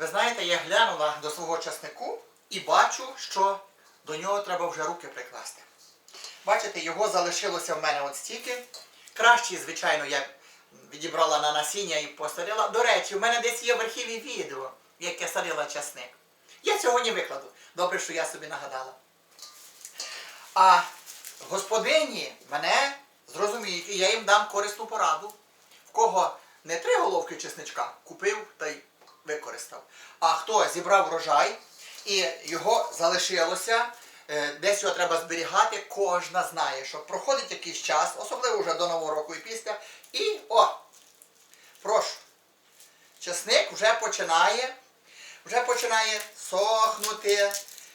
Ви знаєте, я глянула до свого часнику і бачу, що до нього треба вже руки прикласти. Бачите, його залишилося в мене от стільки. Кращий, звичайно, я відібрала на насіння і посадила. До речі, в мене десь є в архіві відео, як я садила часник. Я сьогодні викладу. Добре, що я собі нагадала. А господині мене зрозуміють, і я їм дам корисну пораду. В кого не три головки чесничка купив та й використав. А хто зібрав врожай і його залишилося, е, десь його треба зберігати, кожна знає, що проходить якийсь час, особливо вже до Нового року і після. І о! Прошу. Часник вже починає, вже починає сохнути,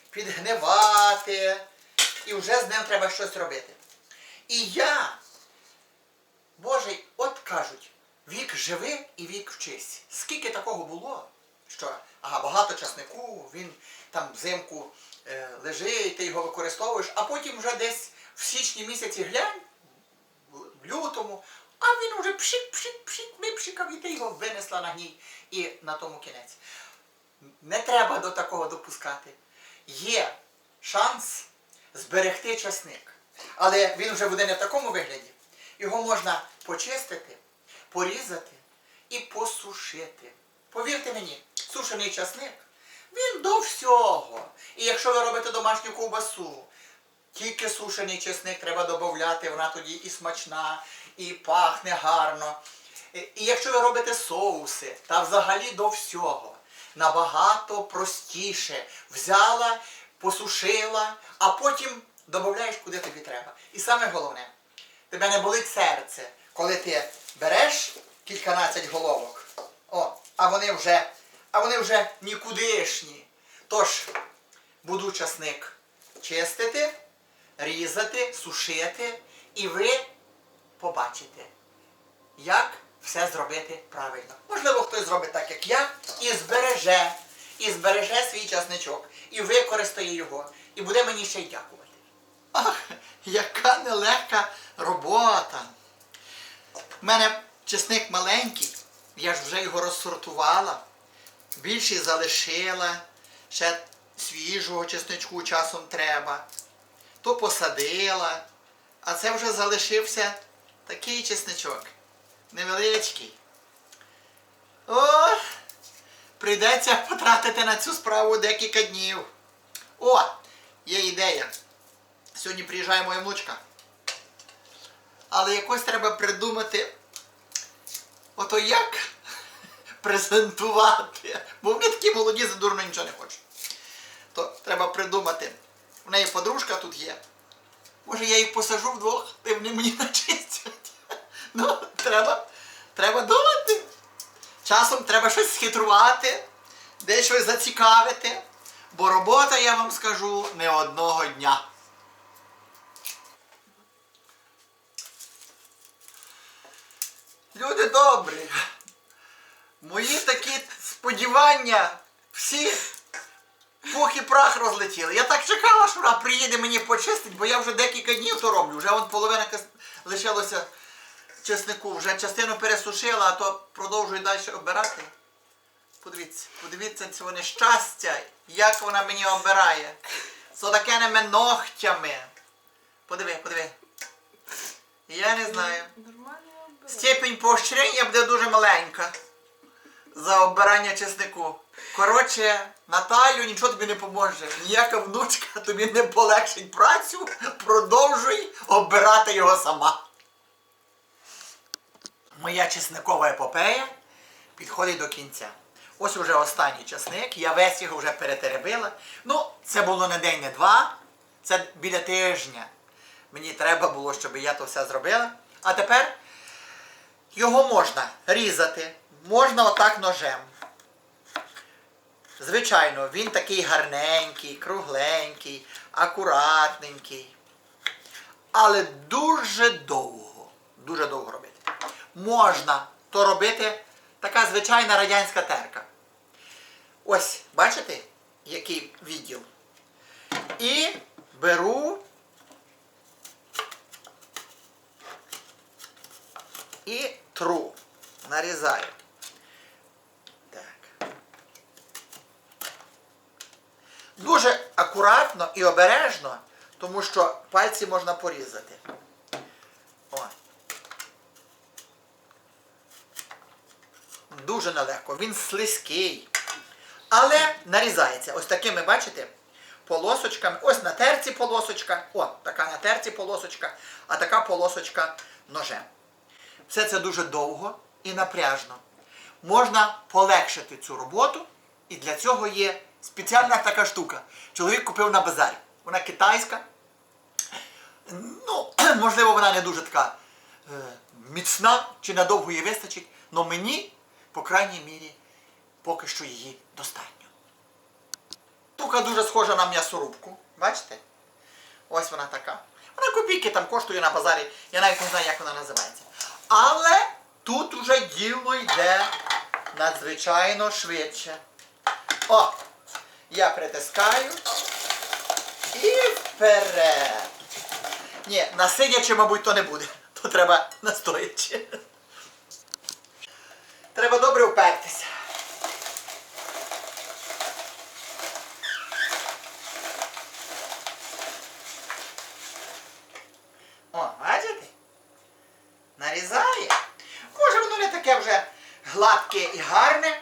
підгнивати, і вже з ним треба щось робити. І я, Боже, от кажуть, вік живи і вік вчись. Скільки такого було, що ага, багато часнику, він там взимку е, лежить, ти його використовуєш, а потім вже десь в січні місяці глянь, в лютому, а він вже пшик, пшик, пшик, випшикав, і ти його винесла на гній. І на тому кінець. Не треба до такого допускати. Є шанс зберегти часник. Але він вже буде не в такому вигляді. Його можна почистити, порізати і посушити. Повірте мені, сушений часник, він до всього. І якщо ви робите домашню ковбасу, тільки сушений чесник треба додати, вона тоді і смачна, і пахне гарно. І і якщо ви робите соуси, та взагалі до всього, набагато простіше взяла, посушила, а потім додаєш куди тобі треба. І саме головне, тебе не болить серце, коли ти береш кільканадцять головок, о, а вони вже, а вони вже нікудишні. Тож, буду часник чистити, різати, сушити, і ви побачите, як все зробити правильно. Можливо, хтось зробить так, як я, і збереже, і збереже свій часничок, і використає його, і буде мені ще й дякувати. Ах, яка нелегка робота. У мене чесник маленький, я ж вже його розсортувала, більший залишила, ще свіжого чесничку часом треба, то посадила, а це вже залишився такий чесничок, невеличкий. О, прийдеться потратити на цю справу декілька днів. О, є ідея. Сьогодні приїжджає моя внучка. Але якось треба придумати, ото як презентувати. Бо вони такі молоді, задурно нічого не хочуть. То треба придумати. В неї подружка тут є. Може я їх посажу вдвох, і вони мені начистять. Ну, треба, треба думати. Часом треба щось схитрувати, десь щось зацікавити. Бо робота, я вам скажу, не одного дня. Люди добрі. Мої такі сподівання всі пух і прах розлетіли. Я так чекала, що вона приїде мені почистить, бо я вже декілька днів то роблю. Вже вон половина лишилося чеснику. Вже частину пересушила, а то продовжую далі обирати. Подивіться, подивіться це нещастя, як вона мені обирає. З отакеними ногтями. Подиви, подиви. Я не знаю. Нормально. Степень поощрення буде дуже маленька за обирання чеснику. Коротше, Наталю нічого тобі не поможе. Ніяка внучка тобі не полегшить працю, продовжуй обирати його сама. Моя чесникова епопея підходить до кінця. Ось уже останній чесник, я весь його вже перетеребила. Ну, це було не день, не два, це біля тижня. Мені треба було, щоб я то все зробила. А тепер його можна різати, можна отак ножем. Звичайно, він такий гарненький, кругленький, акуратненький. Але дуже довго, дуже довго робити. Можна то робити така звичайна радянська терка. Ось, бачите, який відділ? І беру і тру. Нарізаю. Так. Дуже акуратно і обережно, тому що пальці можна порізати. О. Дуже нелегко. Він слизький. Але нарізається. Ось такими, бачите? Полосочками. Ось на терці полосочка. О, така на терці полосочка, а така полосочка ножем. Все це дуже довго і напряжно. Можна полегшити цю роботу, і для цього є спеціальна така штука. Чоловік купив на базарі. Вона китайська. Ну, можливо, вона не дуже така е, міцна чи надовго її вистачить, але мені, по крайній мірі, поки що її достатньо. Тука дуже схожа на м'ясорубку. Бачите? Ось вона така. Вона копійки там коштує на базарі, я навіть не знаю, як вона називається. Але тут уже діло йде надзвичайно швидше. О! Я притискаю і вперед. Ні, на сидячи, мабуть, то не буде. То треба настоячи. Треба добре впертися. О, бачите? Нарізає. Може, воно не таке вже гладке і гарне,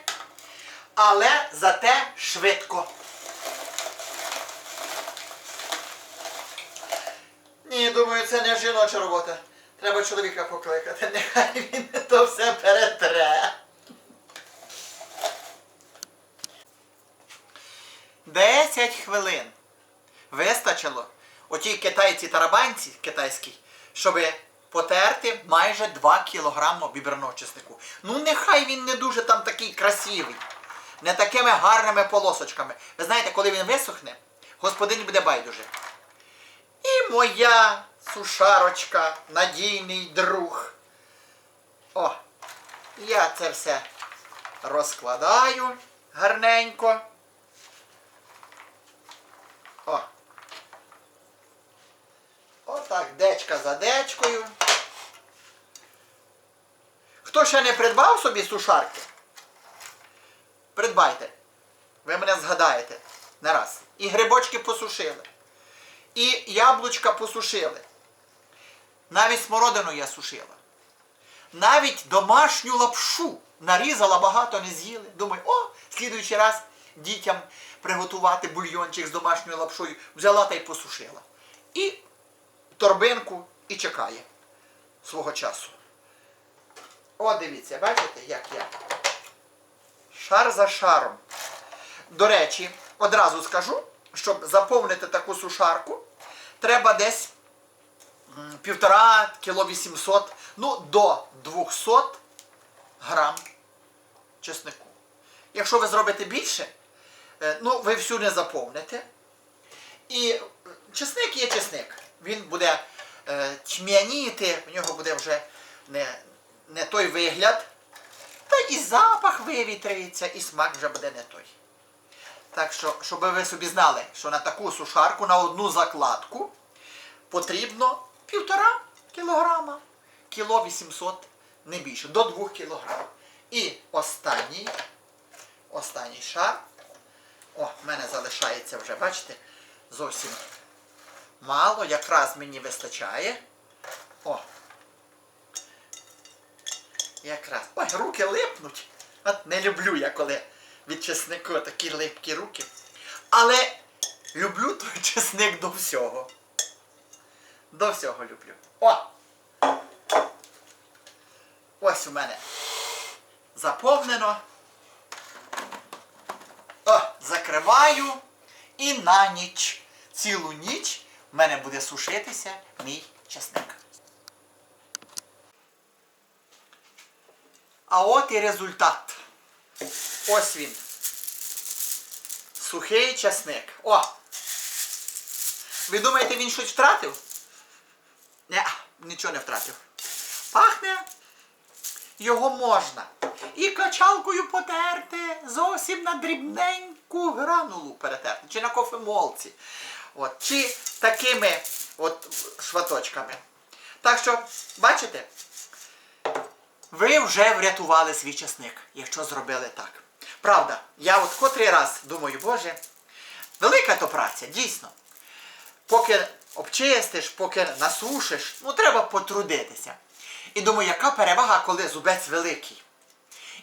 але зате швидко. Ні, думаю, це не жіноча робота. Треба чоловіка покликати, нехай він то все перетре. Десять хвилин вистачило отій китайці тарабанці китайській, щоб потерти майже 2 кілограми біберного чеснику. Ну нехай він не дуже там такий красивий, не такими гарними полосочками. Ви знаєте, коли він висохне, господині буде байдуже. І моя сушарочка, надійний друг. О, я це все розкладаю гарненько. О. Отак, дечка за дечкою. Хто ще не придбав собі сушарки? Придбайте. Ви мене згадаєте не раз. І грибочки посушили. І яблучка посушили. Навіть смородину я сушила. Навіть домашню лапшу нарізала, багато не з'їли. Думаю, о, слідуючий раз дітям приготувати бульйончик з домашньою лапшою. Взяла та й посушила. І торбинку і чекає свого часу. О, дивіться, бачите, як я. Шар за шаром. До речі, одразу скажу, щоб заповнити таку сушарку, треба десь м, півтора кіло 800, ну до 200 грам чеснику. Якщо ви зробите більше, е, ну ви всю не заповните. І чесник є чесник. Він буде е, тьмяніти, в нього буде вже не, не той вигляд. Та і запах вивітрюється, і смак вже буде не той. Так що, щоб ви собі знали, що на таку сушарку, на одну закладку потрібно півтора кілограма, кіло 800, не більше, до 2 кілограм. І останній, останній шар. О, в мене залишається вже, бачите, зовсім мало, якраз мені вистачає. О. Якраз. Ой, руки липнуть. От не люблю я, коли від чеснику такі липкі руки. Але люблю той чесник до всього. До всього люблю. О! Ось у мене заповнено. О, закриваю. І на ніч. Цілу ніч в мене буде сушитися мій чесник. А от і результат. Ось він. Сухий часник. О! Ви думаєте, він щось втратив? Не, нічого не втратив. Пахне. Його можна. І качалкою потерти, зовсім на дрібненьку гранулу перетерти. Чи на кофемолці. От. Чи такими от шваточками. Так що, бачите? Ви вже врятували свій часник, якщо зробили так. Правда, я от котрий раз думаю, Боже, Велика то праця, дійсно. Поки обчистиш, поки насушиш, ну треба потрудитися. І думаю, яка перевага, коли зубець великий.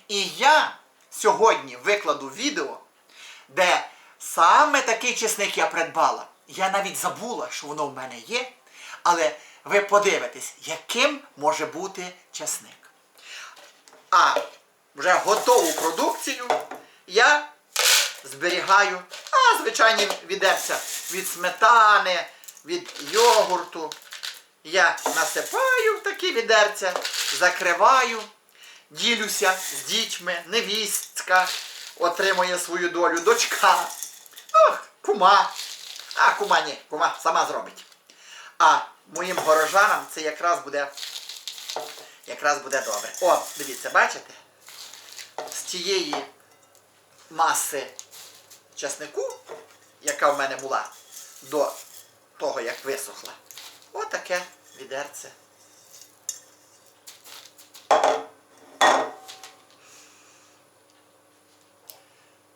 І я сьогодні викладу відео, де саме такий чесник я придбала. Я навіть забула, що воно в мене є, але ви подивитесь, яким може бути чесник. А вже готову продукцію. Я зберігаю, а звичайні відерця. Від сметани, від йогурту. Я насипаю в такі відерця, закриваю, ділюся з дітьми, невістка отримує свою долю, дочка, ну, кума. А кума ні, кума сама зробить. А моїм горожанам це якраз буде якраз буде добре. О, дивіться, бачите? З тієї маси часнику, яка в мене була до того, як висохла, отаке відерце.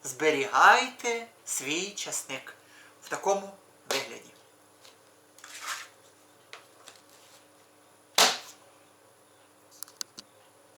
Зберігайте свій часник в такому